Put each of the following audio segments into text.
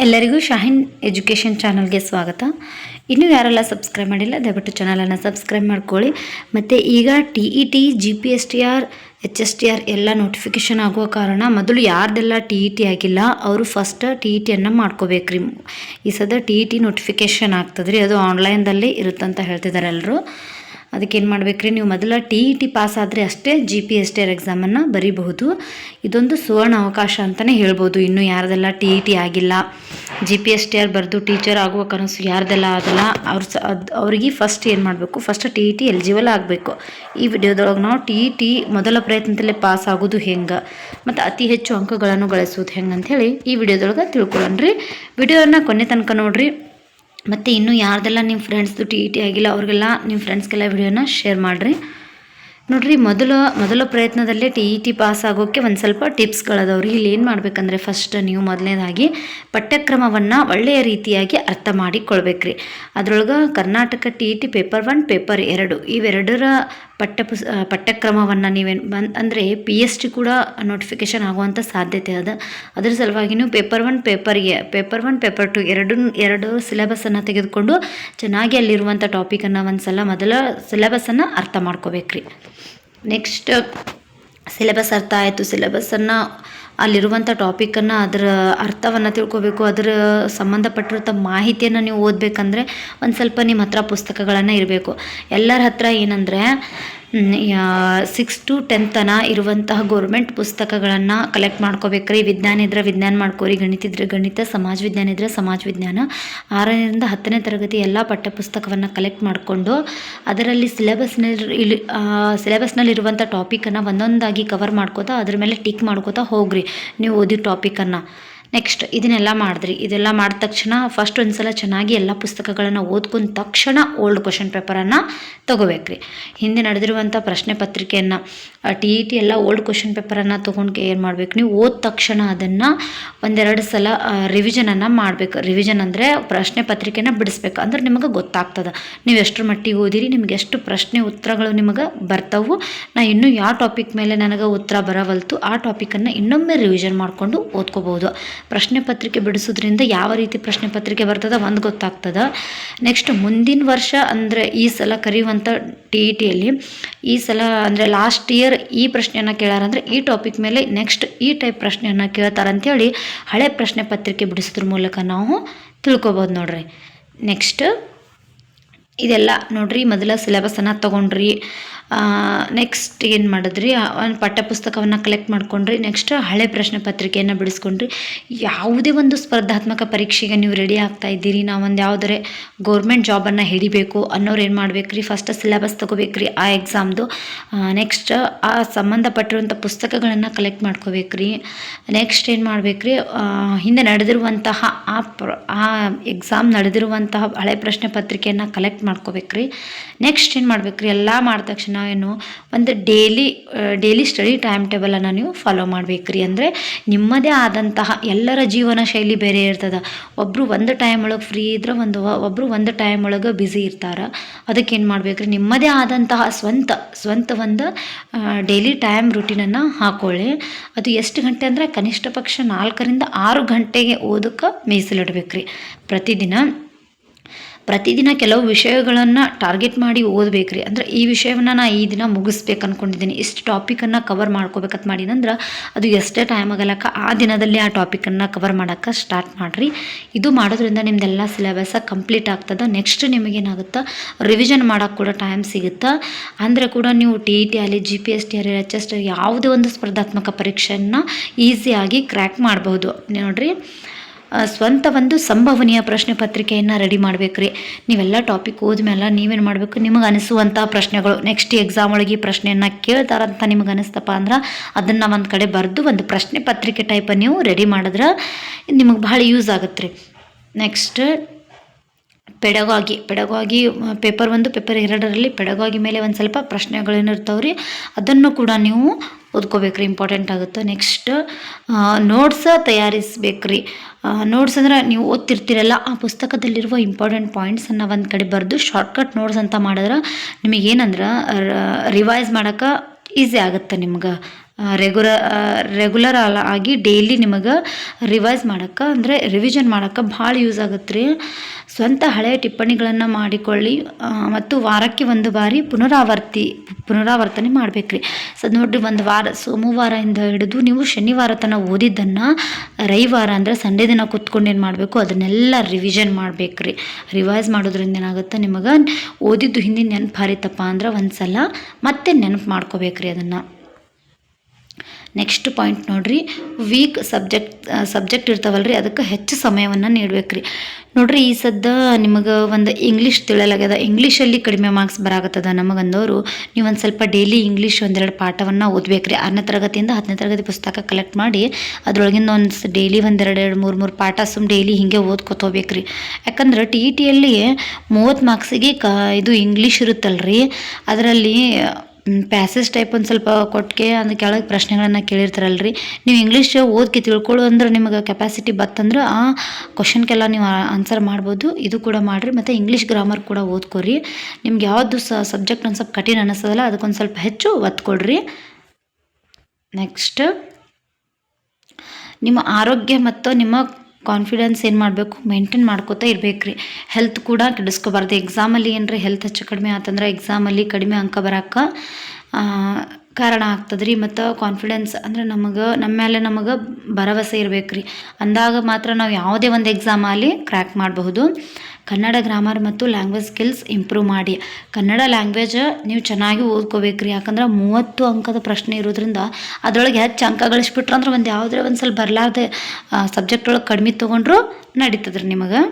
ಎಲ್ಲರಿಗೂ ಶಾಹಿನ್ ಎಜುಕೇಷನ್ ಚಾನಲ್ಗೆ ಸ್ವಾಗತ. ಇನ್ನೂ ಯಾರೆಲ್ಲ ಸಬ್ಸ್ಕ್ರೈಬ್ ಮಾಡಿಲ್ಲ, ದಯವಿಟ್ಟು ಚಾನಲನ್ನು ಸಬ್ಸ್ಕ್ರೈಬ್ ಮಾಡ್ಕೊಳ್ಳಿ. ಮತ್ತು ಈಗ T E T, G P S T R, H S T R ಎಲ್ಲ ನೋಟಿಫಿಕೇಷನ್ ಆಗುವ ಕಾರಣ ಮೊದಲು ಯಾರ್ದೆಲ್ಲ ಟಿ ಇ ಟಿ ಆಗಿಲ್ಲ, ಅವರು ಫಸ್ಟ್ ಟಿ ಇ ಟಿಯನ್ನು ಮಾಡ್ಕೋಬೇಕ್ರಿ. ಈ ಸದ ಟಿ ಇ ಟಿ ನೋಟಿಫಿಕೇಷನ್ ಆಗ್ತದ್ರಿ, ಅದು ಆನ್ಲೈನ್ದಲ್ಲಿ ಇರುತ್ತಂತ ಹೇಳ್ತಿದ್ದಾರೆ ಎಲ್ಲರೂ ಅದಕ್ಕೆ ಏನು ಮಾಡ್ಬೇಕ್ರಿ? ನೀವು ಮೊದಲ ಟಿ ಇ ಟಿ ಪಾಸ್ ಆದರೆ ಅಷ್ಟೇ G P S T R ಎಕ್ಸಾಮನ್ನು ಬರೀಬಹುದು. ಇದೊಂದು ಸುವರ್ಣ ಅವಕಾಶ ಅಂತಲೇ ಹೇಳ್ಬೋದು. ಇನ್ನು ಯಾರ್ದೆಲ್ಲ ಟಿ ಇ ಟಿ ಆಗಿಲ್ಲ G P S T R ಬರೆದು ಟೀಚರ್ ಆಗುವ ಕನಸು ಯಾರ್ದೆಲ್ಲ ಅದಲ್ಲ ಅವ್ರ ಸ ಅದು ಅವ್ರಿಗೆ ಫಸ್ಟ್ ಏನು ಮಾಡಬೇಕು? First T E T eligible ಆಗಬೇಕು. ಈ ವಿಡಿಯೋದೊಳಗೆ ನಾವು ಟಿ ಇ ಟಿ ಮೊದಲ ಪ್ರಯತ್ನದಲ್ಲೇ ಪಾಸ್ ಆಗೋದು ಹೆಂಗೆ, ಮತ್ತು ಅತಿ ಹೆಚ್ಚು ಅಂಕಗಳನ್ನು ಗಳಿಸೋದು ಹೆಂಗೆ ಅಂಥೇಳಿ ಈ ವಿಡಿಯೋದೊಳಗೆ ತಿಳ್ಕೊಳ್ಳೋಣ ರೀ ವಿಡಿಯೋನ ಕೊನೆ ತನಕ ನೋಡಿರಿ. ಮತ್ತು ಇನ್ನೂ ಯಾರ್ದೆಲ್ಲ ನಿಮ್ಮ ಫ್ರೆಂಡ್ಸ್ದು ಟಿ ಟಿ ಆಗಿಲ್ಲ, ಅವ್ರಿಗೆಲ್ಲ ನಿಮ್ಮ ಫ್ರೆಂಡ್ಸ್ಗೆಲ್ಲ ವಿಡಿಯೋನ ಶೇರ್ ಮಾಡಿರಿ. ನೋಡಿರಿ, ಮೊದಲ ಮೊದಲ ಪ್ರಯತ್ನದಲ್ಲೇ ಟಿ ಇ ಟಿ ಪಾಸ್ ಆಗೋಕ್ಕೆ ಒಂದು ಸ್ವಲ್ಪ ಟಿಪ್ಸ್ಗಳದವ್ರಿ ಇಲ್ಲಿ ಏನು ಮಾಡಬೇಕಂದ್ರೆ ಫಸ್ಟ್ ನೀವು ಮೊದಲನೇದಾಗಿ ಪಠ್ಯಕ್ರಮವನ್ನು ಒಳ್ಳೆಯ ರೀತಿಯಾಗಿ ಅರ್ಥ ಮಾಡಿಕೊಳ್ಬೇಕ್ರಿ. ಅದರೊಳಗೆ Karnataka T E T paper one paper ಎರಡು ಇವೆರಡರ ಪಠ್ಯ ಪುಸ್ ಪಠ್ಯಕ್ರಮವನ್ನು ನೀವೇನು ಬಂದು, ಅಂದರೆ ಪಿ ಎಸ್ ಟಿ ಕೂಡ ನೋಟಿಫಿಕೇಶನ್ ಆಗುವಂಥ ಸಾಧ್ಯತೆ ಅದ. ಅದ್ರ ಸಲುವಾಗಿ ನೀವು ಪೇಪರ್ ಒನ್ ಪೇಪರ್ಗೆ ಪೇಪರ್ ಒನ್ ಪೇಪರ್ ಟು ಎರಡು ಎರಡು ಸಿಲೆಬಸನ್ನು ತೆಗೆದುಕೊಂಡು ಚೆನ್ನಾಗಿ ಅಲ್ಲಿರುವಂಥ ಟಾಪಿಕನ್ನು ಒಂದು ಸಲ ಮೊದಲ ಸಿಲೆಬಸನ್ನು ಅರ್ಥ ಮಾಡ್ಕೋಬೇಕ್ರಿ. ನೆಕ್ಸ್ಟ್ ಸಿಲೆಬಸ್ ಅರ್ಥ ಆಯಿತು. ಸಿಲೆಬಸ್ಸನ್ನು ಅಲ್ಲಿರುವಂಥ ಟಾಪಿಕನ್ನು ಅದರ ಅರ್ಥವನ್ನು ತಿಳ್ಕೊಬೇಕು, ಅದರ ಸಂಬಂಧಪಟ್ಟಿರುವಂಥ ಮಾಹಿತಿಯನ್ನು ನೀವು ಓದಬೇಕಂದ್ರೆ ಒಂದು ಸ್ವಲ್ಪ ನಿಮ್ಮ ಹತ್ರ ಪುಸ್ತಕಗಳನ್ನು ಇರಬೇಕು. ಎಲ್ಲರ ಹತ್ರ ಏನಂದರೆ ಸಿಕ್ಸ್ ಟು ಟೆಂತನ ಇರುವಂತಹ ಗೌರ್ಮೆಂಟ್ ಪುಸ್ತಕಗಳನ್ನು ಕಲೆಕ್ಟ್ ಮಾಡ್ಕೋಬೇಕ್ರಿ. ವಿಜ್ಞಾನ ಇದ್ರೆ ವಿಜ್ಞಾನ ಮಾಡ್ಕೋರಿ. ಗಣಿತ ಇದ್ರೆ ಗಣಿತ, ಸಮಾಜ ವಿಜ್ಞಾನ ಇದ್ರೆ ಸಮಾಜ ವಿಜ್ಞಾನ. ಆರರಿಂದ ಹತ್ತನೇ ತರಗತಿ ಎಲ್ಲ ಪಠ್ಯಪುಸ್ತಕವನ್ನು ಕಲೆಕ್ಟ್ ಮಾಡಿಕೊಂಡು ಅದರಲ್ಲಿ ಸಿಲೆಬಸ್ನಲ್ಲಿ ಇಲ್ಲಿ ಸಿಲೆಬಸ್ನಲ್ಲಿ ಇರುವಂಥ ಟಾಪಿಕನ್ನು ಒಂದೊಂದಾಗಿ ಕವರ್ ಮಾಡ್ಕೋತಾ ಅದ್ರ ಮೇಲೆ ಟಿಕ್ ಮಾಡ್ಕೋತಾ ಹೋಗ್ರಿ. ನೀವು ಓದಿ ಟಾಪಿಕನ್ನು ನೆಕ್ಸ್ಟ್ ಇದನ್ನೆಲ್ಲ ಮಾಡಿದ್ರಿ. ಇದೆಲ್ಲ ಮಾಡಿದ ತಕ್ಷಣ ಫಸ್ಟ್ ಒಂದು ಸಲ ಚೆನ್ನಾಗಿ ಎಲ್ಲ ಪುಸ್ತಕಗಳನ್ನು ಓದ್ಕೊಂಡ ತಕ್ಷಣ ಓಲ್ಡ್ ಕ್ವಶನ್ ಪೇಪರನ್ನು ತೊಗೋಬೇಕ್ರಿ. ಹಿಂದೆ ನಡೆದಿರುವಂಥ ಪ್ರಶ್ನೆ ಪತ್ರಿಕೆಯನ್ನು ಟಿ ಇ ಟಿ ಎಲ್ಲ ಓಲ್ಡ್ ಕ್ವಶನ್ ಪೇಪರನ್ನು ತೊಗೊಂಡು ಏನು ಮಾಡ್ಬೇಕು ನೀವು? ಓದ್ ತಕ್ಷಣ ಅದನ್ನು ಒಂದೆರಡು ಸಲ ರಿವಿಷನನ್ನು ಮಾಡಬೇಕು. ರಿವಿಷನ್ ಅಂದರೆ ಪ್ರಶ್ನೆ ಪತ್ರಿಕೆನ ಬಿಡಿಸ್ಬೇಕು. ಅಂದ್ರೆ ನಿಮಗೆ ಗೊತ್ತಾಗ್ತದೆ. ನೀವು ಎಷ್ಟರ ಮಟ್ಟಿಗೆ ಓದಿರಿ, ನಿಮ್ಗೆ ಎಷ್ಟು ಪ್ರಶ್ನೆ ಉತ್ತರಗಳು ನಿಮಗೆ ಬರ್ತಾವು. ನಾ ಇನ್ನೂ ಯಾವ ಟಾಪಿಕ್ ಮೇಲೆ ನನಗೆ ಉತ್ತರ ಬರವಲ್ತು, ಆ ಟಾಪಿಕನ್ನು ಇನ್ನೊಮ್ಮೆ ರಿವಿಷನ್ ಮಾಡಿಕೊಂಡು ಓದ್ಕೋಬೋದು ಪ್ರಶ್ನೆ ಪತ್ರಿಕೆ ಬಿಡಿಸೋದ್ರಿಂದ ಯಾವ ರೀತಿ ಪ್ರಶ್ನೆ ಪತ್ರಿಕೆ ಬರ್ತದೆ ಒಂದು ಗೊತ್ತಾಗ್ತದೆ. ನೆಕ್ಸ್ಟ್ ಮುಂದಿನ ವರ್ಷ ಅಂದರೆ ಈ ಸಲ ಕರೆಯುವಂಥ ಟಿ ಇ ಟಿಯಲ್ಲಿ ಈ ಸಲ ಅಂದರೆ ಲಾಸ್ಟ್ ಇಯರ್ ಈ ಪ್ರಶ್ನೆಯನ್ನು ಕೇಳಾರಂದ್ರೆ ಈ ಟಾಪಿಕ್ ಮೇಲೆ ನೆಕ್ಸ್ಟ್ ಈ ಟೈಪ್ ಪ್ರಶ್ನೆಯನ್ನು ಕೇಳ್ತಾರಂಥೇಳಿ ಹಳೆ ಪ್ರಶ್ನೆ ಪತ್ರಿಕೆ ಬಿಡಿಸೋದ್ರ ಮೂಲಕ ನಾವು ತಿಳ್ಕೊಬೋದು ನೋಡ್ರಿ. ನೆಕ್ಸ್ಟ್ ಇದೆಲ್ಲ ನೋಡ್ರಿ ಮೊದಲ ಸಿಲೆಬಸನ್ನು ತೊಗೊಂಡ್ರಿ. ನೆಕ್ಸ್ಟ್ ಏನು ಮಾಡಿದ್ರಿ? ಒಂದು ಪಠ್ಯಪುಸ್ತಕವನ್ನು ಕಲೆಕ್ಟ್ ಮಾಡ್ಕೊಂಡ್ರಿ. ನೆಕ್ಸ್ಟ್ ಹಳೆ ಪ್ರಶ್ನೆ ಪತ್ರಿಕೆಯನ್ನು ಬಿಡಿಸ್ಕೊಂಡ್ರಿ. ಯಾವುದೇ ಒಂದು ಸ್ಪರ್ಧಾತ್ಮಕ ಪರೀಕ್ಷೆಗೆ ನೀವು ರೆಡಿ ಆಗ್ತಾ ಇದ್ದೀರಿ. ನಾವೊಂದು ಯಾವುದರೆ ಗೌರ್ಮೆಂಟ್ ಜಾಬನ್ನು ಹಿಡಿಬೇಕು ಅನ್ನೋರು ಏನು ಮಾಡ್ಬೇಕ್ರಿ? ಫಸ್ಟ್ ಸಿಲೆಬಸ್ ತೊಗೋಬೇಕ್ರಿ ಆ ಎಕ್ಸಾಮ್ದು ನೆಕ್ಸ್ಟ್ ಆ ಸಂಬಂಧಪಟ್ಟಿರುವಂಥ ಪುಸ್ತಕಗಳನ್ನು ಕಲೆಕ್ಟ್ ಮಾಡ್ಕೋಬೇಕ್ರಿ. ನೆಕ್ಸ್ಟ್ ಏನು ಮಾಡ್ಬೇಕ್ರಿ? ಹಿಂದೆ ನಡೆದಿರುವಂತಹ ಆ ಪ್ರ, ಆ ಎಕ್ಸಾಮ್ ನಡೆದಿರುವಂತಹ ಹಳೆ ಪ್ರಶ್ನೆ ಪತ್ರಿಕೆಯನ್ನು ಕಲೆಕ್ಟ್ ಮಾಡ್ಕೋಬೇಕ್ರಿ. ನೆಕ್ಸ್ಟ್ ಏನು ಮಾಡ್ಬೇಕ್ರಿ? ಎಲ್ಲ ಮಾಡಿದ ತಕ್ಷಣ ಏನು ಒಂದು ಡೇಲಿ ಡೇಲಿ ಸ್ಟಡಿ ಟೈಮ್ ಟೇಬಲನ್ನು ನೀವು ಫಾಲೋ ಮಾಡಬೇಕ್ರಿ. ಅಂದರೆ ನಿಮ್ಮದೇ ಆದಂತಹ ಎಲ್ಲರ ಜೀವನ ಶೈಲಿ ಬೇರೆ ಇರ್ತದೆ. ಒಬ್ಬರು ಒಂದು ಟೈಮ್ ಒಳಗೆ ಫ್ರೀ ಇದ್ರೆ ಒಂದು ಒಬ್ಬರು ಒಂದು ಟೈಮ್ ಒಳಗೆ ಬ್ಯುಸಿ ಇರ್ತಾರೆ. ಅದಕ್ಕೆ ಏನು ಮಾಡ್ಬೇಕ್ರಿ? ನಿಮ್ಮದೇ ಆದಂತಹ ಸ್ವಂತ ಸ್ವಂತ ಒಂದು ಡೈಲಿ ಟೈಮ್ ರುಟೀನನ್ನು ಹಾಕೊಳ್ಳಿ. ಅದು ಎಷ್ಟು ಗಂಟೆ ಅಂದರೆ ಕನಿಷ್ಠ ಪಕ್ಷ ನಾಲ್ಕರಿಂದ ಆರು ಗಂಟೆಗೆ ಓದಕ್ಕೆ ಮೀಸಲಿಡ್ಬೇಕ್ರಿ. ಪ್ರತಿದಿನ ಪ್ರತಿದಿನ ಕೆಲವು ವಿಷಯಗಳನ್ನು ಟಾರ್ಗೆಟ್ ಮಾಡಿ ಓದಬೇಕ್ರಿ. ಅಂದ್ರೆ ಈ ವಿಷಯವನ್ನು ನಾ ಈ ದಿನ ಮುಗಿಸ್ಬೇಕು ಅಂದ್ಕೊಂಡಿದ್ದೀನಿ ಇಷ್ಟು ಟಾಪಿಕನ್ನು ಕವರ್ ಮಾಡ್ಕೋಬೇಕಂತ ಮಾಡಿದಂದ್ರೆ ಅದು ಎಷ್ಟೇ ಟೈಮ್ ಆಗಲಕ್ಕ ಆ ದಿನದಲ್ಲಿ ಆ ಟಾಪಿಕನ್ನು ಕವರ್ ಮಾಡೋಕ್ಕೆ ಸ್ಟಾರ್ಟ್ ಮಾಡಿರಿ. ಇದು ಮಾಡೋದ್ರಿಂದ ನಿಮ್ದೆಲ್ಲ ಸಿಲೆಬಸ್ ಕಂಪ್ಲೀಟ್ ಆಗ್ತದೆ. ನೆಕ್ಸ್ಟ್ ನಿಮಗೇನಾಗುತ್ತೆ ರಿವಿಷನ್ ಮಾಡೋಕ್ಕೆ ಕೂಡ ಟೈಮ್ ಸಿಗುತ್ತೆ. ಅಂದರೆ ಕೂಡ ನೀವು ಟಿ ಇ ಟಿ ಆಗಲಿ ಜಿ ಪಿ ಎಸ್ ಟಿ ಆಗಲಿ ಎಚ್ ಎಸ್ ಯಾವುದೇ ಒಂದು ಸ್ಪರ್ಧಾತ್ಮಕ ಪರೀಕ್ಷೆಯನ್ನು ಈಸಿಯಾಗಿ ಕ್ರ್ಯಾಕ್ ಮಾಡಬಹುದು. ನೋಡಿರಿ. ಸ್ವಂತ ಒಂದು ಸಂಭವನೀಯ ಪ್ರಶ್ನೆ ಪತ್ರಿಕೆಯನ್ನು ರೆಡಿ ಮಾಡ್ಬೇಕ್ರಿ. ನೀವೆಲ್ಲ ಟಾಪಿಕ್ ಹೋದ್ಮೇಲೆ ನೀವೇನು ಮಾಡಬೇಕು? ನಿಮಗೆ ಅನಿಸುವಂಥ ಪ್ರಶ್ನೆಗಳು. ನೆಕ್ಸ್ಟ್ ಎಕ್ಸಾಮ್ ಒಳಗೆ ಈ ಪ್ರಶ್ನೆಯನ್ನು ಕೇಳ್ತಾರಂತ ನಿಮಗೆ ಅನಿಸ್ತಪ್ಪ ಅಂದ್ರೆ ಅದನ್ನು ಒಂದು ಕಡೆ ಬರೆದು ಒಂದು ಪ್ರಶ್ನೆ ಪತ್ರಿಕೆ ಟೈಪ್ ನೀವು ರೆಡಿ ಮಾಡಿದ್ರೆ ನಿಮಗೆ ಭಾಳ ಯೂಸ್ ಆಗುತ್ತೆ ರೀ ನೆಕ್ಸ್ಟ್ ಪೆಡಗಾಗಿ. ಪೆಡಗಾಗಿ ಪೇಪರ್ ಒಂದು ಪೇಪರ್ ಎರಡರಲ್ಲಿ ಪೆಡಗಾಗಿ ಮೇಲೆ ಒಂದು ಸ್ವಲ್ಪ ಪ್ರಶ್ನೆಗಳೇನಿರ್ತಾವ್ರಿ. ಅದನ್ನು ಕೂಡ ನೀವು ಓದ್ಕೋಬೇಕ್ರಿ ಇಂಪಾರ್ಟೆಂಟ್ ಆಗುತ್ತೆ. ನೆಕ್ಸ್ಟ್ ನೋಟ್ಸ ತಯಾರಿಸ್ಬೇಕ್ರಿ. ನೋಟ್ಸ್ ಅಂದ್ರೆ ನೀವು ಓದ್ತಿರ್ತೀರಲ್ಲ, ಆ ಪುಸ್ತಕದಲ್ಲಿರುವ ಇಂಪಾರ್ಟೆಂಟ್ ಪಾಯಿಂಟ್ಸನ್ನು ಒಂದು ಕಡೆ ಬರೆದು ಶಾರ್ಟ್ಕಟ್ ನೋಟ್ಸ್ ಅಂತ ಮಾಡಿದ್ರೆ ನಿಮಗೇನಂದ್ರೆ ರಿವೈಸ್ ಮಾಡೋಕೆ ಈಸಿ ಆಗುತ್ತೆ ನಿಮ್ಗೆ. ರೆಗ್ಯುಲರ್ ರೆಗ್ಯುಲರ್ ಆಗಿ ಡೈಲಿ ನಿಮಗೆ ರಿವೈಸ್ ಮಾಡೋಕ್ಕೆ, ಅಂದರೆ ರಿವಿಷನ್ ಮಾಡೋಕ್ಕೆ ಭಾಳ ಯೂಸ್ ಆಗುತ್ತೆ ರೀ ಸ್ವಂತ ಹಳೆಯ ಟಿಪ್ಪಣಿಗಳನ್ನು ಮಾಡಿಕೊಳ್ಳಿ ಮತ್ತು ವಾರಕ್ಕೆ ಒಂದು ಬಾರಿ ಪುನರಾವರ್ತಿ, ಪುನರಾವರ್ತನೆ ಮಾಡಬೇಕ್ರಿ. ಸೊ ನೋಡಿರಿ, ಒಂದು ವಾರ ಸೋಮವಾರದಿಂದ ಹಿಡಿದು ನೀವು ಶನಿವಾರ ತನಕ ಓದಿದ್ದನ್ನು ರವಿವಾರ ಅಂದರೆ ಸಂಡೇ ದಿನ ಕೂತ್ಕೊಂಡು ಏನು ಮಾಡಬೇಕು, ಅದನ್ನೆಲ್ಲ ರಿವಿಷನ್ ಮಾಡಬೇಕ್ರಿ. ರಿವೈಸ್ ಮಾಡೋದ್ರಿಂದ ಏನಾಗುತ್ತೆ ನಿಮಗೆ ಓದಿದ್ದು ಹಿಂದಿನ ನೆನಪು ಹಾರಿತಪ್ಪ ಅಂದ್ರೆ ಒಂದು ಸಲ ಮತ್ತೆ ನೆನಪು ಮಾಡ್ಕೋಬೇಕ್ರಿ ಅದನ್ನು. ನೆಕ್ಸ್ಟ್ ಪಾಯಿಂಟ್ ನೋಡ್ರಿ. ವೀಕ್ ಸಬ್ಜೆಕ್ಟ್ ಸಬ್ಜೆಕ್ಟ್ ಇರ್ತಾವಲ್ರಿ, ಅದಕ್ಕೆ ಹೆಚ್ಚು ಸಮಯವನ್ನು ನೀಡ್ಬೇಕು ರೀ ನೋಡ್ರಿ, ಈ ಸದ್ದ ನಿಮಗೆ ಒಂದು ಇಂಗ್ಲೀಷ್ ತಿಳಿಯಲಾಗ್ಯದ. ಇಂಗ್ಲೀಷಲ್ಲಿ ಕಡಿಮೆ ಮಾರ್ಕ್ಸ್ ಬರಾಗತ್ತದ ನಮಗಂದವರು ನೀವು ಒಂದು ಸ್ವಲ್ಪ ಡೈಲಿ ಇಂಗ್ಲೀಷ್ ಒಂದೆರಡು ಪಾಠವನ್ನು ಓದ್ಬೇಕು ರೀ ಆರನೇ ತರಗತಿಯಿಂದ ಹತ್ತನೇ ತರಗತಿ ಪುಸ್ತಕ ಕಲೆಕ್ಟ್ ಮಾಡಿ, ಅದರೊಳಗಿಂದ ಒಂದು ಡೈಲಿ ಒಂದೆರಡು, ಎರಡು, ಮೂರು ಮೂರು ಪಾಠ ಸುಮ್ ಡೈಲಿ ಹಿಂಗೆ ಓದ್ಕೊತ ರೀ ಯಾಕಂದ್ರೆ ಟಿ ಇ ಟಿಯಲ್ಲಿ ಮೂವತ್ತು ಮಾರ್ಕ್ಸಿಗೆ ಕ, ಇದು ಇಂಗ್ಲೀಷ್ ಇರುತ್ತಲ್ರಿ. ಅದರಲ್ಲಿ ಪ್ಯಾಸೇಜ್ ಟೈಪ್ ಒಂದು ಸ್ವಲ್ಪ ಕೊಟ್ಟಿಗೆ ಅಂದ್ರೆ ಕೆಳಗೆ ಪ್ರಶ್ನೆಗಳನ್ನು ಕೇಳಿರ್ತಾರಲ್ರಿ. ನೀವು ಇಂಗ್ಲೀಷ್ ಓದ್ಕೆ ತಿಳ್ಕೊಳ್ಳೋ ಅಂದ್ರೆ ನಿಮಗೆ ಕೆಪಾಸಿಟಿ ಬತ್ತಂದ್ರೆ ಆ ಕ್ವಶನ್ಗೆಲ್ಲ ನೀವು ಆನ್ಸರ್ ಮಾಡ್ಬೋದು. ಇದು ಕೂಡ ಮಾಡಿರಿ, ಮತ್ತು ಇಂಗ್ಲೀಷ್ ಗ್ರಾಮರ್ ಕೂಡ ಓದ್ಕೊರಿ. ನಿಮ್ಗೆ ಯಾವುದು ಸಬ್ಜೆಕ್ಟ್ ಒಂದು ಸ್ವಲ್ಪ ಕಠಿಣ ಅನ್ನಿಸ್ತದಲ್ಲ ಅದಕ್ಕೊಂದು ಸ್ವಲ್ಪ ಹೆಚ್ಚು ಒತ್ತು ಕೊಡ್ರಿ ನೆಕ್ಸ್ಟ್ ನಿಮ್ಮ ಆರೋಗ್ಯ ಮತ್ತು ನಿಮ್ಮ ಕಾನ್ಫಿಡೆನ್ಸ್ ಏನು ಮಾಡಬೇಕು? ಮೇಂಟೈನ್ ಮಾಡ್ಕೋತಾ ಇರ್ಬೇಕು ರೀ ಹೆಲ್ತ್ ಕೂಡ ಕೆಡಿಸ್ಕೋಬಾರ್ದು. ಎಕ್ಸಾಮಲ್ಲಿ ಏನ್ರಿ ಹೆಲ್ತ್ ಹೆಚ್ಚು ಕಡಿಮೆ ಆತಂದ್ರೆ ಎಕ್ಸಾಮಲ್ಲಿ ಕಡಿಮೆ ಅಂಕ ಬರೋಕ್ಕೆ ಕಾರಣ ಆಗ್ತದೆ ರೀ ಮತ್ತು ಕಾನ್ಫಿಡೆನ್ಸ್ ಅಂದ್ರೆ ನಮಗೆ ನಮ್ಮ ಮೇಲೆ ನಮಗೆ ಭರವಸೆ ಇರಬೇಕು ರೀ ಅಂದಾಗ ಮಾತ್ರ ನಾವು ಯಾವುದೇ ಒಂದು ಎಕ್ಸಾಮ್ ಆಗಲಿ ಕ್ರ್ಯಾಕ್ ಮಾಡಬಹುದು. ಕನ್ನಡ ಗ್ರಾಮರ್ ಮತ್ತು ಲ್ಯಾಂಗ್ವೇಜ್ ಸ್ಕಿಲ್ಸ್ ಇಂಪ್ರೂವ್ ಮಾಡಿ. ಕನ್ನಡ ಲ್ಯಾಂಗ್ವೇಜ್ ನೀವು ಚೆನ್ನಾಗಿ ಓದ್ಕೋಬೇಕು ರೀ ಯಾಕಂದ್ರೆ ಮೂವತ್ತು ಅಂಕದ ಪ್ರಶ್ನೆ ಇರೋದ್ರಿಂದ ಅದರೊಳಗೆ ಹೆಚ್ಚು ಅಂಕ ಗಳಿಸ್ಬಿಟ್ರು ಅಂದ್ರೆ ಒಂದು ಯಾವುದೇ ಒಂದು ಸ್ವಲ್ಪ ಬರಲಾರ್ದೆ ಸಬ್ಜೆಕ್ಟ್ ಒಳಗೆ ಕಡಿಮೆ ತೊಗೊಂಡ್ರು ನಡೀತದ್ರಿ ನಿಮಗೆ.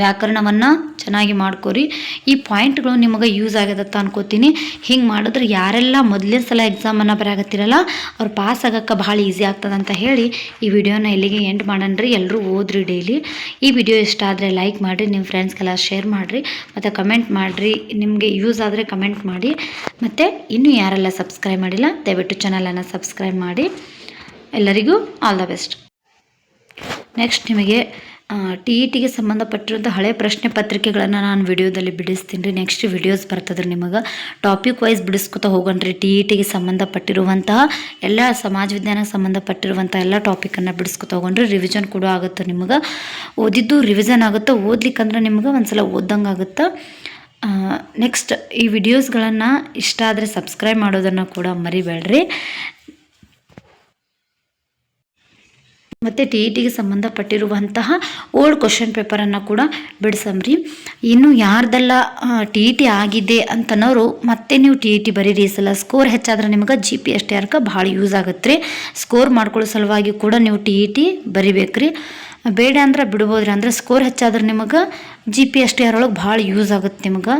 ವ್ಯಾಕರಣವನ್ನು ಚೆನ್ನಾಗಿ ಮಾಡ್ಕೊರಿ. ಈ ಪಾಯಿಂಟ್ಗಳು ನಿಮಗೆ ಯೂಸ್ ಆಗ್ಯದತ್ತ ಅನ್ಕೋತೀನಿ. ಹಿಂಗೆ ಮಾಡಿದ್ರೆ ಯಾರೆಲ್ಲ ಮೊದಲನೇ ಸಲ ಎಕ್ಸಾಮನ್ನು ಬರಾಗತ್ತಿರಲ್ಲ ಅವ್ರು ಪಾಸ್ ಆಗೋಕ್ಕೆ ಭಾಳ ಈಸಿ ಆಗ್ತದೆ ಅಂತ ಹೇಳಿ ಈ ವಿಡಿಯೋನ ಇಲ್ಲಿಗೆ ಎಂಡ್ ಮಾಡೋಣ್ರಿ. ಎಲ್ಲರೂ ಓದ್ರಿ ಡೈಲಿ ಈ ವಿಡಿಯೋ ಇಷ್ಟ ಆದರೆ ಲೈಕ್ ಮಾಡಿರಿ ನಿಮ್ಮ ಫ್ರೆಂಡ್ಸ್ಗೆಲ್ಲ ಶೇರ್ ಮಾಡಿರಿ. ಮತ್ತು ಕಮೆಂಟ್ ಮಾಡಿರಿ. ನಿಮಗೆ ಯೂಸ್ ಆದರೆ ಕಮೆಂಟ್ ಮಾಡಿ. ಮತ್ತು ಇನ್ನೂ ಯಾರೆಲ್ಲ ಸಬ್ಸ್ಕ್ರೈಬ್ ಮಾಡಿಲ್ಲ, ದಯವಿಟ್ಟು ಚಾನಲನ್ನು ಸಬ್ಸ್ಕ್ರೈಬ್ ಮಾಡಿ. ಎಲ್ಲರಿಗೂ ಆಲ್ ದ ಬೆಸ್ಟ್ ನೆಕ್ಸ್ಟ್ ನಿಮಗೆ ಟಿ ಇ ಟಿಗೆ ಸಂಬಂಧಪಟ್ಟಿರುವಂಥ ಹಳೆ ಪ್ರಶ್ನೆ ಪತ್ರಿಕೆಗಳನ್ನು ನಾನು ವಿಡಿಯೋದಲ್ಲಿ ಬಿಡಿಸ್ತೀನಿ. ರೀ ನೆಕ್ಸ್ಟ್ ವಿಡಿಯೋಸ್ ಬರ್ತದೆ ರೀ ನಿಮಗೆ. ಟಾಪಿಕ್ ವೈಸ್ ಬಿಡಿಸ್ಕೊತಾ ಹೋಗೋಣ್ರಿ. ಟಿ ಇ ಟಿಗೆ ಸಂಬಂಧಪಟ್ಟಿರುವಂತಹ ಎಲ್ಲ ಸಮಾಜ ವಿಜ್ಞಾನಕ್ಕೆ ಸಂಬಂಧಪಟ್ಟಿರುವಂಥ ಎಲ್ಲ ಟಾಪಿಕನ್ನು ಬಿಡಿಸ್ಕೊತಾ ಹೋಗೋಣ್ರಿ. ರಿವಿಷನ್ ಕೂಡ ಆಗುತ್ತೆ ನಿಮಗೆ. ಓದಿದ್ದು ರಿವಿಷನ್ ಆಗುತ್ತೆ. ಓದ್ಲಿಕ್ಕಂದ್ರೆ ನಿಮ್ಗೆ ಒಂದ್ಸಲ ಓದ್ದಂಗೆ ಆಗುತ್ತೆ? ನೆಕ್ಸ್ಟ್ ಈ ವಿಡಿಯೋಸ್ಗಳನ್ನು ಇಷ್ಟ ಆದರೆ ಸಬ್ಸ್ಕ್ರೈಬ್ ಮಾಡೋದನ್ನು ಕೂಡ ಮರಿಬೇಡ್ರಿ. ಮತ್ತು ಟಿ ಇ ಟಿಗೆ ಸಂಬಂಧಪಟ್ಟಿರುವಂತಹ ಓಲ್ಡ್ ಕ್ವಶನ್ ಪೇಪರನ್ನು ಕೂಡ ಬಿಡಿಸಮ್ರಿ ಇನ್ನು ಯಾರ್ದೆಲ್ಲ ಟಿ ಇ ಟಿ ಆಗಿದೆ ಅಂತನೋರು ಮತ್ತೆ ನೀವು ಟಿ ಇ ಟಿ ಬರೀರಿ ಸಲ ಸ್ಕೋರ್ ಹೆಚ್ಚಾದ್ರೆ ನಿಮ್ಗೆ ಜಿ ಪಿ ಎಸ್ ಟಿ ಆರ್ಕ ಭಾಳ ಯೂಸ್ ಆಗುತ್ತೆ ರೀ ಸ್ಕೋರ್ ಮಾಡ್ಕೊಳ್ಳೋ ಸಲುವಾಗಿ ಕೂಡ ನೀವು ಟಿ ಇ ಟಿ ಬರಿಬೇಕ್ರಿ. ಬೇಡ ಅಂದ್ರೆ ಬಿಡ್ಬೋದ್ರಿ. ಅಂದ್ರೆ ಸ್ಕೋರ್ ಹೆಚ್ಚಾದ್ರೆ ನಿಮಗೆ ಜಿ ಪಿ ಎಸ್ ಟಿ ಒಳಗೆ ಭಾಳ ಯೂಸ್ ಆಗುತ್ತೆ ನಿಮ್ಗೆ.